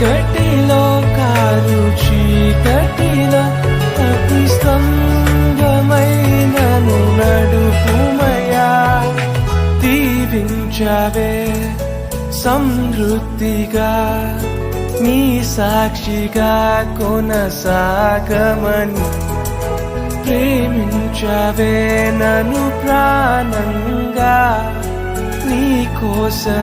చీకటిలో కారు చీకటిలో అతి స్తంభమైనను నడుపుమయా దీవించవే సమృద్ధిగా నీ సాక్షిగా కొనసాగమని ప్రేమించవే నన్ను ప్రాణంగా నీ కోసం